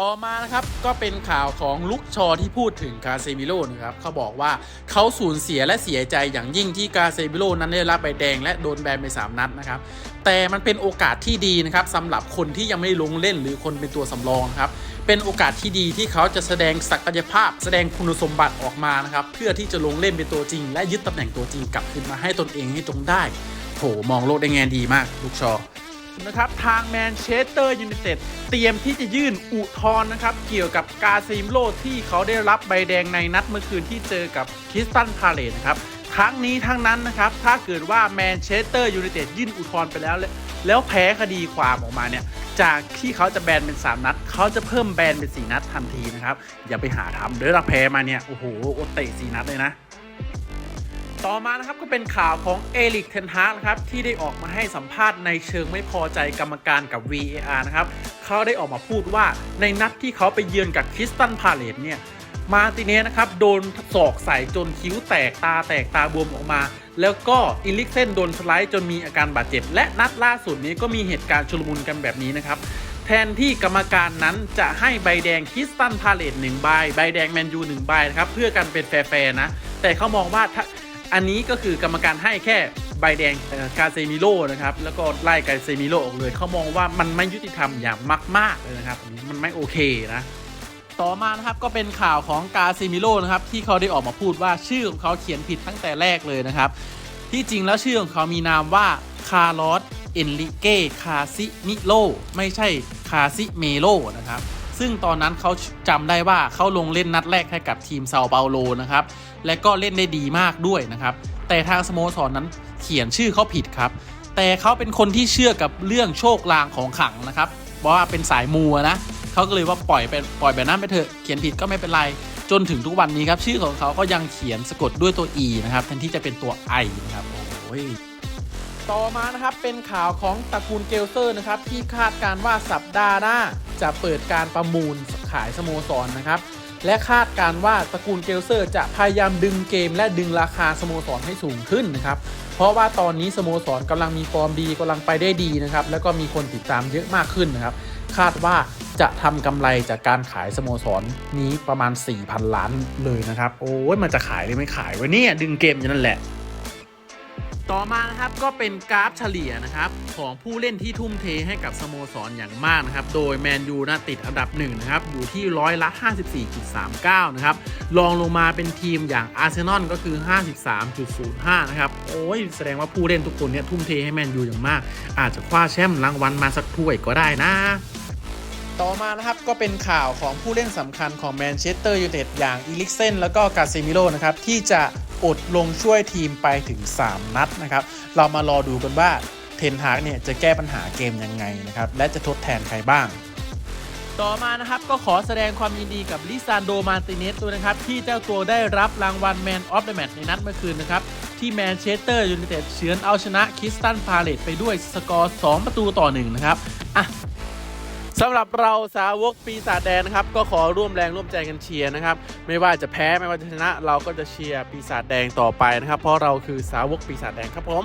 ต่อมานะครับก็เป็นข่าวของลุกชอที่พูดถึงกาเซมิโลนะครับเขาบอกว่าเขาสูญเสียและเสียใจอย่างยิ่งที่กาเซมิโลนั้นได้รับใบแดงและโดนแบนไป 3 นัดนะครับแต่มันเป็นโอกาสที่ดีนะครับสำหรับคนที่ยังไม่ได้ลงเล่นหรือคนเป็นตัวสำรองครับเป็นโอกาสที่ดีที่เขาจะแสดงศักยภาพ แสดงคุณสมบัติออกมานะครับเพื่อที่จะลงเล่นเป็นตัวจริง และยึดตำแหน่งตัวจริงกลับคืนมาให้ตนเองให้ตรงได้โหมองโลกได้แง่ดีมาก ลูกชอ นะครับทางแมนเชสเตอร์ยูไนเต็ดเตรียมที่จะยื่นอุทธรณ์นะครับ เกี่ยวกับกาซิมโลที่เขาได้รับใบแดงในนัดเมื่อคืนที่เจอกับคริสตันพาเลตนะครับทั้งนี้ทั้งนั้นนะครับ ถ้าเกิดว่าแมนเชสเตอร์ยูไนเต็ดยื่นอุทธรณ์ไปแล้ว แล้วแพ้คดีความออกมาเนี่ยจากที่เขาจะแบนเป็น 3 นัด เขาจะเพิ่มแบนเป็น 4 นัดทันทีนะครับ อย่าไปหาทำเดี๋ยวเราแพ้มาเนี่ย โอ้โหโอเตะ4นัดเลยนะ ต่อมานะครับก็เป็นข่าวของเอลิกเทนฮากนะครับที่ได้ออกมาให้สัมภาษณ์ในเชิงไม่พอใจกรรมการกับ VAR นะครับเขาได้ออกมาพูดว่าในนัดที่เขาไปเยือนกับคริสตันพาเลตเนี่ยมาติเนสนะครับโดนศอกใส่จนคิ้วแตกตาแตกตาบวมออกมา แล้วก็อิลิกเซนโดนสไลด์จนมีอาการบาดเจ็บ และนัดล่าสุดนี้ก็มีเหตุการณ์ชุลมุนกันแบบนี้นะครับแทนที่กรรมการนั้นจะให้ใบแดงคริสตันพาเลตหนึ่งใบใบแดงแมนยูหนึ่งใบนะครับเพื่อกันเป็นแฟร์ๆนะ แต่เขามองว่าถ้า อันนี้ก็คือกรรมการให้แค่ใบแดงกาเซมิโลนะครับ แล้วก็ไล่กาเซมิโลออกเลยเขามองว่ามันไม่ยุติธรรมอย่างมาก ๆ เลยนะครับ มันไม่โอเคนะต่อมานะครับก็เป็นข่าวของกาเซมิโลนะครับที่เขาได้ออกมาพูดว่าชื่อของเขาเขียนผิดตั้งแต่แรกเลยนะครับ ที่จริงแล้วชื่อของเขามีนามว่าคาร์ลอสเอนริเก้คาซิมิโลไม่ใช่คาซิเมโลนะครับ ซึ่งตอนนั้นเขาจำได้ว่าเขาลงเล่นนัดแรกให้กับทีมเซาเปาโลนะครับ และก็เล่นได้ดีมากด้วยนะครับ แต่ทางสโมสรนนั้นเขียนชื่อเขาผิดครับ แต่เขาเป็นคนที่เชื่อกับเรื่องโชคลางของขังนะครับเพราะว่าเป็นสายมัวนะเขาก็เลยว่าปล่อยไปปล่อยแบบนั้นไปเถอะเขียนผิดก็ไม่เป็นไรจนถึงทุกวันนี้ครับชื่อของเขาก็ยังเขียนสะกดด้วยตัว e นะครับแทนที่จะเป็นตัว i นะครับโอ้ย ต่อมานะครับเป็นข่าวของตระกูลเกลเซอร์นะครับที่คาดการว่าสัปดาห์หน้าจะเปิดการประมูลขายสโมสรนะครับและคาดการว่าตระกูลเกลเซอร์จะพยายามดึงเกมและดึงราคาสโมสรให้สูงขึ้นนะครับเพราะว่าตอนนี้สโมสรกำลังมีฟอร์มดีกำลังไปได้ดีนะครับแล้วก็มีคนติดตามเยอะมากขึ้นนะครับคาดว่าจะทำกำไรจากการขายสโมสรนี้ประมาณ 4,000 ล้านเลยนะครับโอ้ยมันจะขายหรือไม่ขายวะเนี่ยดึงเกมอย่างนั้นแหละ ต่อมานะครับก็เป็นกราฟเฉลี่ยนะครับของผู้เล่นที่ทุ่มเทให้กับสโมสรอย่างมากนะครับ โดยแมนยูนะติดอันดับหนึ่งนะครับอยู่ที่ร้อยละ 54.39 นะครับรองลงมาเป็นทีมอย่างอาร์เซนอลก็คือ 53.05 นะครับ โอ้ยแสดงว่าผู้เล่นทุกคนเนี่ยทุ่มเทให้แมนยูอย่างมาก อาจจะคว้าแชมป์รางวัลมาสักถ้วยก็ได้นะ ต่อมานะครับก็เป็นข่าวของผู้เล่นสำคัญของแมนเชสเตอร์ยูไนเต็ดอย่างอีลิกเซนแล้วก็กาเซมิโลนะครับที่จะอดลงช่วยทีมไปถึง 3 นัดนะครับเรามารอดูกันว่าเทนฮากเนี่ยจะแก้ปัญหาเกมยังไงนะครับและจะทดแทนใครบ้าง ต่อมานะครับก็ขอแสดงความยินดีกับลิซานโดมาร์ติเนสด้วยนะครับที่เจ้าตัวได้รับรางวัล Man of the Match ในนัดเมื่อคืนนะครับที่แมนเชสเตอร์ยูไนเต็ดเฉือนเอาชนะคิสตันพาเลตไปด้วยสกอร์ 2 ประตูต่อ1นะครับอะ สำหรับเราสาวกปีศาจแดงนะครับ ก็ขอร่วมแรงร่วมใจกันเชียร์นะครับ ไม่ว่าจะแพ้ไม่ว่าจะชนะ เราก็จะเชียร์ปีศาจแดงต่อไปนะครับ เพราะเราคือสาวกปีศาจแดงครับผม